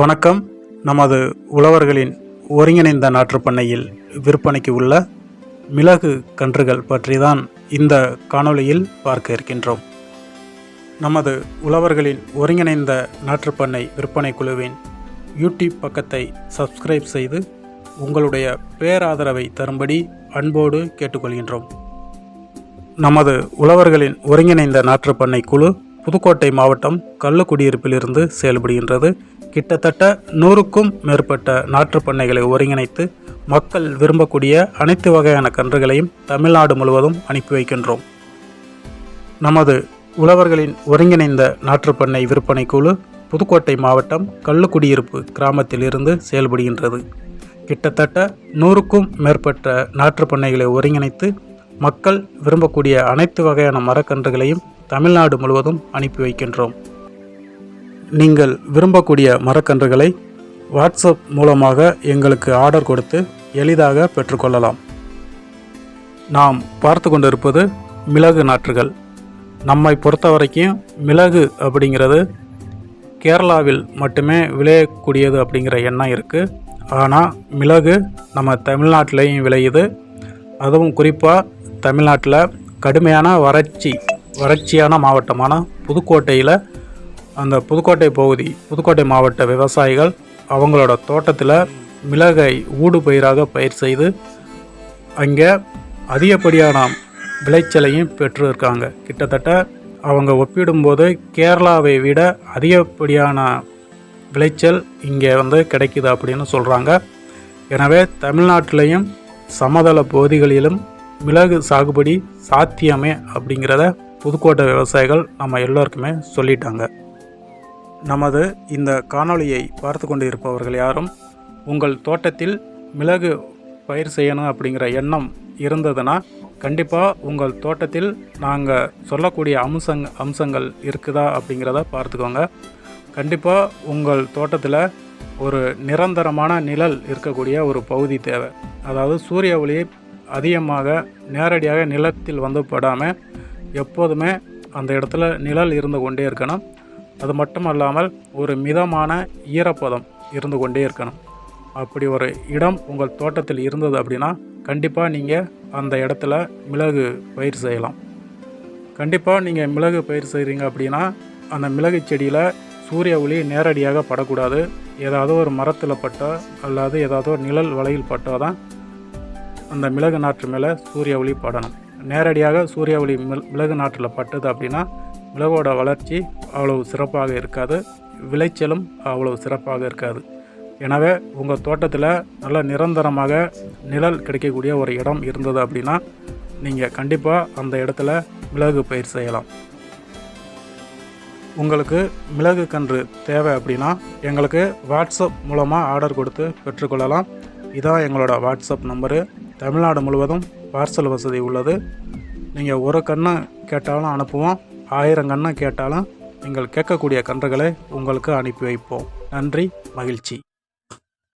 வணக்கம். நமது உழவர்களின் ஒருங்கிணைந்த நாற்றுப்பண்ணையில் விற்பனைக்கு உள்ள மிளகு கன்றுகள் பற்றி தான் இந்த காணொளியில் பார்க்க இருக்கின்றோம். நமது உழவர்களின் ஒருங்கிணைந்த நாற்றுப்பண்ணை விற்பனை குழுவின் யூடியூப் பக்கத்தை சப்ஸ்கிரைப் செய்து உங்களுடைய பேராதரவை தரும்படி அன்போடு கேட்டுக்கொள்கின்றோம். நமது உழவர்களின் ஒருங்கிணைந்த நாற்றுப்பண்ணை குழு புதுக்கோட்டை மாவட்டம் கள்ளக்குடியிருப்பிலிருந்து செயல்படுகின்றது. கிட்டத்தட்ட நூறுக்கும் மேற்பட்ட நாற்றுப்பண்ணைகளை ஒருங்கிணைத்து மக்கள் விரும்பக்கூடிய அனைத்து வகையான கன்றுகளையும் தமிழ்நாடு முழுவதும் அனுப்பி வைக்கின்றோம். நமது உழவர்களின் ஒருங்கிணைந்த நாற்றுப்பண்ணை விற்பனை குழு புதுக்கோட்டை மாவட்டம் கள்ளுக்குடியிருப்பு கிராமத்திலிருந்து செயல்படுகின்றது. கிட்டத்தட்ட நூறுக்கும் மேற்பட்ட நாற்றுப்பண்ணைகளை ஒருங்கிணைத்து மக்கள் விரும்பக்கூடிய அனைத்து வகையான மரக்கன்றுகளையும் தமிழ்நாடு முழுவதும் அனுப்பி வைக்கின்றோம். நீங்கள் விரும்பக்கூடிய மரக்கன்றுகளை வாட்ஸ்அப் மூலமாக எங்களுக்கு ஆர்டர் கொடுத்து எளிதாக பெற்றுக்கொள்ளலாம். நாம் பார்த்து கொண்டிருப்பது மிளகு நாற்றுகள். நம்மை பொறுத்த வரைக்கும் மிளகு அப்படிங்கிறது கேரளாவில் மட்டுமே விளையக்கூடியது அப்படிங்கிற எண்ணம் இருக்குது ஆனால் மிளகு நம்ம தமிழ்நாட்டிலையும் விளையுது. அதுவும் குறிப்பாக தமிழ்நாட்டில் கடுமையான வறட்சி வறட்சியான மாவட்டமான புதுக்கோட்டையில் அந்த புதுக்கோட்டை பகுதி புதுக்கோட்டை மாவட்ட விவசாயிகள் அவங்களோட தோட்டத்தில் மிளகை ஊடு பயிராக பயிர் செய்து அங்கே அதிகப்படியான விளைச்சலையும் பெற்று இருக்காங்க கிட்டத்தட்ட அவங்க ஒப்பிடும்போது கேரளாவை விட அதிகப்படியான விளைச்சல் இங்கே வந்து கிடைக்குது அப்படின்னு சொல்கிறாங்க எனவே தமிழ்நாட்டிலையும் சமதள பகுதிகளிலும் மிளகு சாகுபடி சாத்தியமே அப்படிங்கிறத புதுக்கோட்டை விவசாயிகள் நம்ம எல்லோருக்குமே சொல்லிட்டாங்க. நமது இந்த காணொளியை பார்த்து கொண்டு இருப்பவர்கள் யாரும் உங்கள் தோட்டத்தில் மிளகு பயிர் செய்யணும் அப்படிங்கிற எண்ணம் இருந்ததுன்னா கண்டிப்பாக உங்கள் தோட்டத்தில் நாங்கள் சொல்லக்கூடிய அம்சங் அம்சங்கள் இருக்குதா அப்படிங்கிறத பார்த்துக்கோங்க. கண்டிப்பாக உங்கள் தோட்டத்தில் ஒரு நிரந்தரமான நிழல் இருக்கக்கூடிய ஒரு பகுதி தேவை. அதாவது சூரிய ஒளி அதிகமாக நேரடியாக நிலத்தில் வந்து படாமல் எப்போதுமே அந்த இடத்துல நிழல் இருந்து கொண்டே இருக்கணும். அது மட்டும் அல்லாமல் ஒரு மிதமான ஈரப்பதம் இருந்து கொண்டே இருக்கணும். அப்படி ஒரு இடம் உங்கள் தோட்டத்தில் இருந்தது அப்படின்னா கண்டிப்பாக நீங்கள் அந்த இடத்துல மிளகு பயிர் செய்யலாம். கண்டிப்பாக நீங்கள் மிளகு பயிர் செய்கிறீங்க அப்படின்னா அந்த மிளகு செடியில் சூரிய ஒளி நேரடியாக படக்கூடாது. ஏதாவது ஒரு மரத்தில் பட்டோ அல்லது ஏதாவது ஒரு நிழல் வலையில் பட்டோ தான் அந்த மிளகு நாற்று மேலே சூரிய ஒளி படணும். நேரடியாக சூரிய ஒளி மிளகு நாற்றில் பட்டது அப்படின்னா மிளகோட வளர்ச்சி அவ்வளவு சிறப்பாக இருக்காது. விளைச்சலும் அவ்வளவு சிறப்பாக இருக்காது. எனவே உங்கள் தோட்டத்தில் நல்ல நிரந்தரமாக நிழல் கிடைக்கக்கூடிய ஒரு இடம் இருந்தது அப்படின்னா நீங்கள் கண்டிப்பாக அந்த இடத்துல மிளகு பயிர் செய்யலாம். உங்களுக்கு மிளகு கன்று தேவை அப்படின்னா எங்களுக்கு வாட்ஸ்அப் மூலமாக ஆர்டர் கொடுத்து பெற்றுக்கொள்ளலாம். இதான் எங்களோட வாட்ஸ்அப் நம்பரு. தமிழ்நாடு முழுவதும் பார்சல் வசதி உள்ளது. நீங்கள் ஒரு கன்று கேட்டாலும் அனுப்புவோம். ஆயிரம் கன்று கேட்டாலும் நீங்கள் கேட்கக்கூடிய கன்றுகளை உங்களுக்கு அனுப்பி வைப்போம். நன்றி மகிழ்ச்சி.